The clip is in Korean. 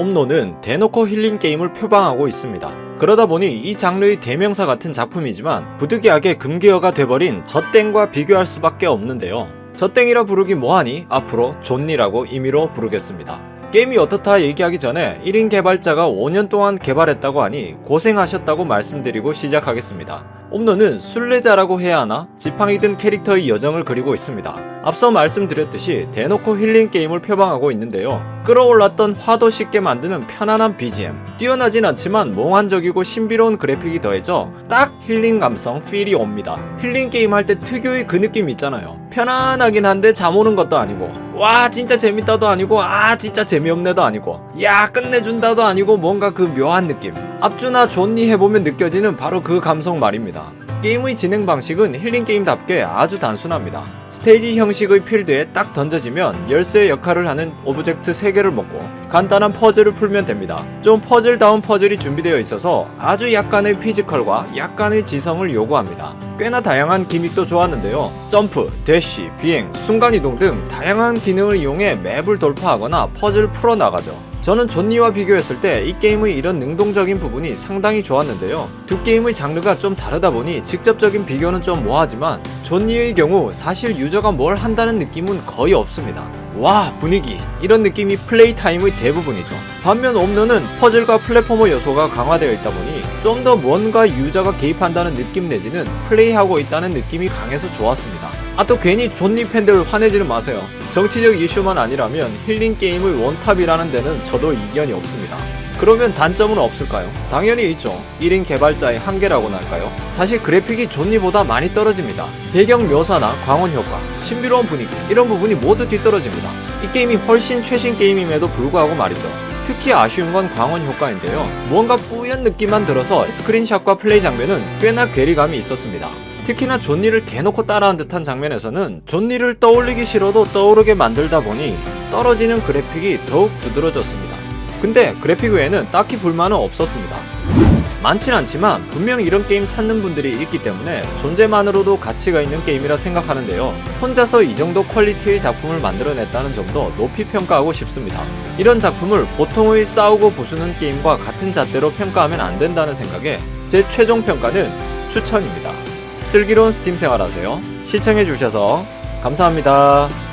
옴노는 대놓고 힐링 게임을 표방하고 있습니다. 그러다 보니 이 장르의 대명사 같은 작품이지만 부득이하게 금기어가 돼버린 젖땡과 비교할 수밖에 없는데요. 젖땡이라 부르기 뭐하니 앞으로 존니라고 임의로 부르겠습니다. 게임이 어떻다 얘기하기 전에 1인 개발자가 5년 동안 개발했다고 하니 고생하셨다고 말씀드리고 시작하겠습니다. 옴노는 순례자라고 해야 하나 지팡이 든 캐릭터의 여정을 그리고 있습니다. 앞서 말씀드렸듯이 대놓고 힐링 게임을 표방하고 있는데요. 끌어올랐던 화도 쉽게 만드는 편안한 BGM, 뛰어나진 않지만 몽환적이고 신비로운 그래픽이 더해져 딱 힐링 감성 필이 옵니다. 힐링 게임 할 때 특유의 그 느낌 있잖아요. 편안하긴 한데 잠 오는 것도 아니고 와 진짜 재밌다도 아니고 아 진짜 재미없네도 아니고 야 끝내준다도 아니고 뭔가 그 묘한 느낌. 앞주나 존니 해보면 느껴지는 바로 그 감성 말입니다 게임의 진행 방식은 힐링 게임답게 아주 단순합니다 스테이지 형식의 필드에 딱 던져지면 열쇠 역할을 하는 오브젝트 3개를 먹고 간단한 퍼즐을 풀면 됩니다 좀 퍼즐다운 퍼즐이 준비되어 있어서 아주 약간의 피지컬과 약간의 지성을 요구합니다 꽤나 다양한 기믹도 좋았는데요. 점프, 대시, 비행, 순간이동 등 다양한 기능을 이용해 맵을 돌파하거나 퍼즐을 풀어나가죠. 저는 존니와 비교했을 때 이 게임의 이런 능동적인 부분이 상당히 좋았는데요. 두 게임의 장르가 좀 다르다 보니 직접적인 비교는 좀 뭐하지만 존니의 경우 사실 유저가 뭘 한다는 느낌은 거의 없습니다. 와 분위기 이런 느낌이 플레이 타임의 대부분이죠. 반면 옴너는 퍼즐과 플랫포머 요소가 강화되어 있다 보니 좀 더 뭔가 유저가 개입한다는 느낌 내지는 플레이하고 있다는 느낌이 강해서 좋았습니다. 아 또 괜히 존니 팬들 화내지는 마세요. 정치적 이슈만 아니라면 힐링 게임의 원탑이라는 데는 저도 이견이 없습니다. 그러면 단점은 없을까요? 당연히 있죠. 1인 개발자의 한계라고나 할까요? 사실 그래픽이 존니보다 많이 떨어집니다. 배경 묘사나 광원 효과, 신비로운 분위기 이런 부분이 모두 뒤떨어집니다. 이 게임이 훨씬 최신 게임임에도 불구하고 말이죠. 특히 아쉬운 건 광원 효과인데요. 뭔가 뿌연 느낌만 들어서 스크린샷과 플레이 장면은 꽤나 괴리감이 있었습니다. 특히나 존니를 대놓고 따라한 듯한 장면에서는 존니를 떠올리기 싫어도 떠오르게 만들다 보니 떨어지는 그래픽이 더욱 두드러졌습니다. 근데 그래픽 외에는 딱히 불만은 없었습니다. 많진 않지만 분명 이런 게임 찾는 분들이 있기 때문에 존재만으로도 가치가 있는 게임이라 생각하는데요. 혼자서 이 정도 퀄리티의 작품을 만들어냈다는 점도 높이 평가하고 싶습니다. 이런 작품을 보통의 싸우고 부수는 게임과 같은 잣대로 평가하면 안 된다는 생각에 제 최종 평가는 추천입니다. 슬기로운 스팀 생활하세요. 시청해주셔서 감사합니다.